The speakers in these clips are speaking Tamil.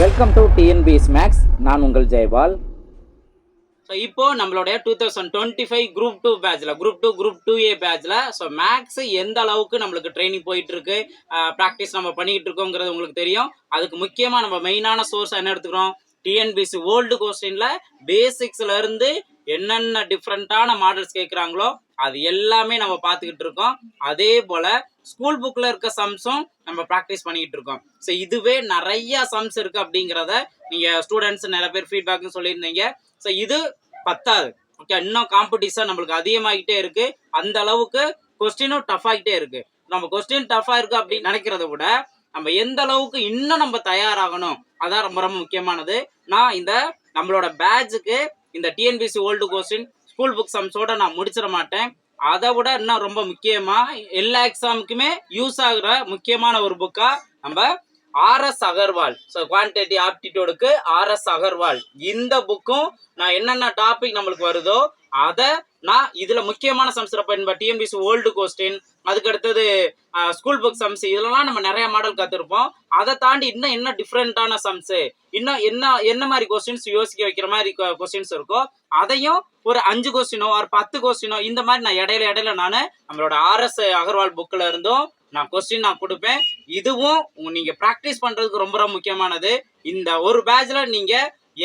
வெல்கம் டு டிஎன்பிஎஸ் மேக்ஸ் நான் உங்கள் ஜெயபால் ஸோ இப்போ நம்மளுடைய two thousand twenty five group two பேட்ச்ல group two group two A பேட்ச்ல so maths எந்த அளவுக்கு நம்மளுக்கு ட்ரைனிங் போயிட்டு இருக்கு ப்ராக்டிஸ் நம்ம பண்ணிக்கிட்டு இருக்கோங்கிறது உங்களுக்கு தெரியும். அதுக்கு முக்கியமாக நம்ம மெயினான சோர்ஸ் என்ன எடுத்துக்கிறோம்? டிஎன்பிசி ஓல்டு கொஸ்டின்ல பேசிக்ஸ்ல இருந்து என்னென்ன டிஃப்ரெண்ட்டான மாடல்ஸ் கேட்குறாங்களோ அது எல்லாமே நம்ம பார்த்துக்கிட்டு இருக்கோம். அதே போல ஸ்கூல் புக்ல இருக்க சம்ஸும் நம்ம ப்ராக்டிஸ் பண்ணிக்கிட்டு இருக்கோம். ஸோ இதுவே நிறைய சம்ஸ் இருக்கு அப்படிங்கிறத நீங்க ஸ்டூடெண்ட்ஸ் நிறைய பேர் ஃபீட்பேக்னு சொல்லியிருந்தீங்க. ஸோ இது பத்தாது. ஓகே இன்னும் காம்படிஷன் நம்மளுக்கு அதிகமாகிட்டே இருக்கு. அந்த அளவுக்கு கொஸ்டினும் டஃப் ஆகிட்டே இருக்கு. நம்ம கொஸ்டின் டஃபா இருக்கு அப்படின்னு நினைக்கிறத விட நம்ம எந்த அளவுக்கு இன்னும் நம்ம தயாராகணும் அதான் ரொம்ப ரொம்ப முக்கியமானது. நான் இந்த நம்மளோட பேட்சுக்கு இந்த TNPSC old question school book சம்ஸோட நான் முடிச்சிட மாட்டேன். அதை விட இன்னும் ரொம்ப முக்கியமா எல்லா எக்ஸாமுக்குமே யூஸ் ஆகுற முக்கியமான ஒரு புக்கா நம்ம ஆர்எஸ் அகர்வால் ஸோ குவான்டிட்டி ஆப்டிடியூடுக்கு ஆர்எஸ் அகர்வால் இந்த புக்கும் நான் என்னென்ன டாபிக் நம்மளுக்கு வருதோ அதை நான் இதில் முக்கியமான சம்ஸ் இப்போ டிஎன்பிசி ஓல்டு கொஸ்டின் அதுக்கு அடுத்தது ஸ்கூல் புக் சம்ஸ் இதெல்லாம் நம்ம நிறைய மாடல் கற்றுருப்போம் அதை தாண்டி இன்னும் என்ன டிஃப்ரெண்ட்டான சம்ஸ் இன்னும் என்ன என்ன மாதிரி கொஸ்டின்ஸ் யோசிக்க வைக்கிற மாதிரி கொஸ்டின்ஸ் இருக்கோ அதையும் ஒரு அஞ்சு கொஸ்டினோ ஒரு பத்து கொஸ்டினோ இந்த மாதிரி நான் இடையில இடையில நான் நம்மளோட ஆர்எஸ் அகர்வால் புக்கில் இருந்தும் நான் கொஸ்டின் நான் கொடுப்பேன். இதுவும் நீங்கள் நீங்க ப்ராக்டிஸ் பண்றதுக்கு ரொம்ப ரொம்ப முக்கியமானது. இந்த ஒரு பேட்ச்ல நீங்க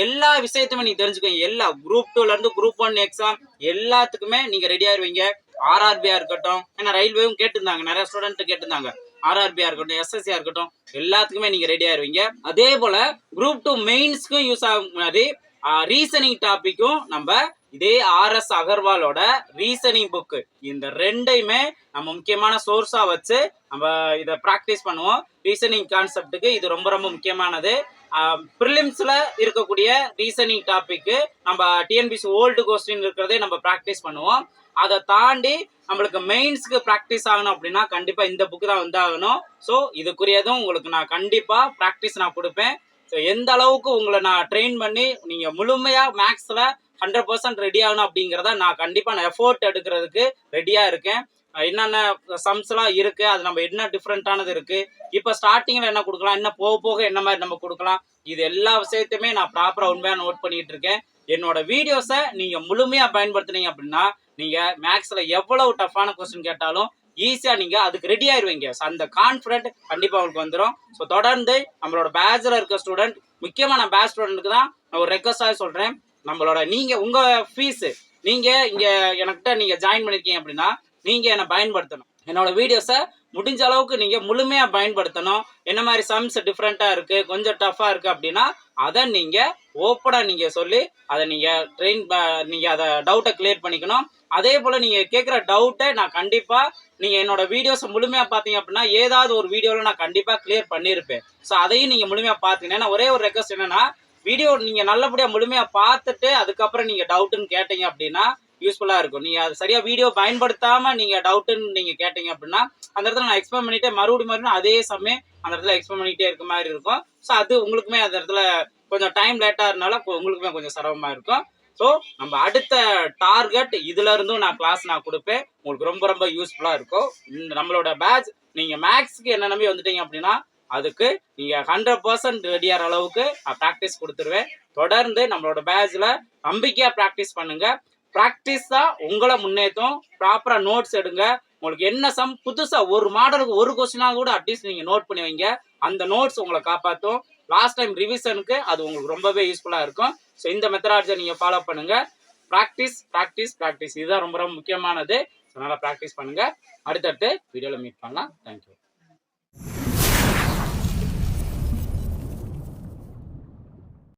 எல்லா விஷயத்தையுமே நீங்க தெரிஞ்சுக்கோங்க. எல்லா குரூப் டூல இருந்து குரூப் ஒன் எக்ஸாம் எல்லாத்துக்குமே நீங்க ரெடி ஆயிருவீங்க. ஆர்ஆர்பியா இருக்கட்டும். ஏன்னா ரயில்வேவும் கேட்டிருந்தாங்க. நிறைய ஸ்டூடெண்ட் கேட்டிருந்தாங்க. ஆர்ஆர்பியா இருக்கட்டும் எஸ்எஸ்சியா இருக்கட்டும் எல்லாத்துக்குமே நீங்க ரெடி ஆயிருவீங்க. அதே போல குரூப் டூ மெயின்ஸ்க்கும் யூஸ் ஆகும் மாதிரி ரீசனிங் டாபிக்கும் நம்ம இதே ஆர்எஸ் அகர்வாலோட ரீசனிங் புக்கு இந்த ரெண்டையுமே நம்ம முக்கியமான சோர்ஸா வச்சு நம்ம இதை ப்ராக்டிஸ் பண்ணுவோம். ரீசனிங் கான்செப்டுக்கு இது ரொம்ப ரொம்ப முக்கியமானது. ப்ரிலிம்ஸ்ல இருக்கக்கூடிய ரீசனிங் டாப்பிக்கு நம்ம டிஎன்பிசி ஓல்டு கொஸ்டின் இருக்கிறதே நம்ம ப்ராக்டிஸ் பண்ணுவோம். அதை தாண்டி நம்மளுக்கு மெயின்ஸ்க்கு ப்ராக்டிஸ் ஆகணும் அப்படின்னா கண்டிப்பாக இந்த புக்கு தான் வந்தாகணும். ஸோ இதுக்குரியதும் உங்களுக்கு நான் கண்டிப்பாக ப்ராக்டிஸ் நான் கொடுப்பேன். ஸோ எந்த அளவுக்கு உங்களை நான் ட்ரெயின் பண்ணி நீங்கள் முழுமையாக மேக்ஸில் ஹண்ட்ரட் பர்சன்ட் ரெடி ஆகணும் அப்படிங்கிறத நான் கண்டிப்பாக நான் எஃபோர்ட் எடுக்கிறதுக்கு ரெடியாக இருக்கேன். என்னென்ன சம்ஸ்லாம் இருக்குது அது நம்ம என்ன டிஃப்ரெண்ட்டானது இருக்குது இப்போ ஸ்டார்டிங்கில் என்ன கொடுக்கலாம் என்ன போக போக என்ன மாதிரி நம்ம கொடுக்கலாம் இது எல்லா விஷயத்தையுமே நான் ப்ராப்பராக உண்மையாக நோட் பண்ணிகிட்டு இருக்கேன். என்னோட வீடியோஸை நீங்கள் முழுமையாக பயன்படுத்துனீங்க அப்படின்னா நீங்க மேக்ஸ்ல எவ்வளவு டஃப்பான கொஸ்டின் கேட்டாலும் ஈஸியா நீங்க அதுக்கு ரெடி ஆயிருவீங்க. அந்த கான்ஃபிடென்ட் கண்டிப்பா உங்களுக்கு வந்துடும் ஸோ தொடர்ந்து நம்மளோட பேட்ச்ல இருக்க ஸ்டூடெண்ட் முக்கியமா நான் பேட்ச் ஸ்டூடெண்ட்டுக்கு தான் நான் ஒரு ரெக்வஸ்டாக சொல்றேன். நம்மளோட நீங்க உங்க ஃபீஸ் நீங்க இங்க எனக்கிட்ட நீங்க ஜாயின் பண்ணிருக்கீங்க அப்படின்னா நீங்க என்னை பயன்படுத்தணும். என்னோட வீடியோஸை முடிஞ்ச அளவுக்கு நீங்க முழுமையா பயன்படுத்தணும். என்ன மாதிரி சம்ஸ் டிஃப்ரெண்டா இருக்கு கொஞ்சம் டஃபா இருக்கு அப்படின்னா அதை நீங்க ஓப்பனாக நீங்கள் சொல்லி அதை நீங்கள் ட்ரெயின் நீங்கள் அதை டவுட்டை கிளியர் பண்ணிக்கணும். அதே போல் நீங்கள் கேட்குற டவுட்டை நான் கண்டிப்பாக நீங்கள் என்னோட வீடியோஸை முழுமையாக பார்த்தீங்க அப்படின்னா ஏதாவது ஒரு வீடியோவில் நான் கண்டிப்பாக கிளியர் பண்ணியிருப்பேன் ஸோ அதையும் நீங்கள் முழுமையாக பார்த்தீங்கன்னா ஒரே ஒரு ரெக்வஸ்ட் என்னன்னா வீடியோ நீங்கள் நல்லபடியாக முழுமையாக பார்த்துட்டு அதுக்கப்புறம் நீங்கள் டவுட்டுன்னு கேட்டீங்க அப்படின்னா யூஸ்ஃபுல்லாக இருக்கும். நீங்கள் அது சரியாக வீடியோ பயன்படுத்தாமல் நீங்கள் டவுட்டுன்னு நீங்கள் கேட்டீங்க அப்படின்னா அந்த இடத்துல நான் எக்ஸ்பிளைன் பண்ணிட்டே மறுபடியும் மறுபடியும் அதே சமயம் அந்த இடத்துல எக்ஸ்பிளைன் பண்ணிகிட்டே இருக்க மாதிரி இருக்கும். ஸோ அது உங்களுக்குமே அந்த இடத்துல கொஞ்சம் டைம் லேட்டாக இருந்தாலும் உங்களுக்குமே கொஞ்சம் சிரமமாக இருக்கும். ஸோ நம்ம அடுத்த டார்கெட் இதுல இருந்தும் நான் கிளாஸ் நான் கொடுப்பேன். உங்களுக்கு ரொம்ப ரொம்ப யூஸ்ஃபுல்லாக இருக்கும். நம்மளோட பேட்ச் நீங்கள் மேக்ஸ்க்கு என்ன நம்பி வந்துட்டீங்க அப்படின்னா அதுக்கு நீங்கள் ஹண்ட்ரட் பர்சன்ட் ரெடியாகிற அளவுக்கு நான் ப்ராக்டிஸ் கொடுத்துருவேன். தொடர்ந்து நம்மளோட பேட்ச்ல நம்பிக்கையாக ப்ராக்டிஸ் பண்ணுங்க. ப்ராக்டிஸ் தான் உங்களை முன்னேற்றும் ப்ராப்பராக நோட்ஸ் எடுங்க. உங்களுக்கு என்ன சம் புதுசாக ஒரு மாடலுக்கு ஒரு கொஸ்டினா கூட அட்லீஸ்ட் நீங்கள் நோட் பண்ணி வைங்க. அந்த நோட்ஸ் உங்களை காப்பாற்றும் லாஸ்ட் டைம் ரிவிஷனுக்கு அது உங்களுக்கு ரொம்பவே யூஸ்ஃபுல்லாக இருக்கும். ஸோ இந்த மெத்தடாலஜியை நீங்கள் ஃபாலோ பண்ணுங்கள் ப்ராக்டிஸ் ப்ராக்டிஸ் ப்ராக்டிஸ் இதுதான் ரொம்ப ரொம்ப முக்கியமானது. ஸோ நல்லா ப்ராக்டிஸ் பண்ணுங்கள் அடுத்தடுத்து வீடியோவில் மீட் பண்ணலாம். தேங்க்யூ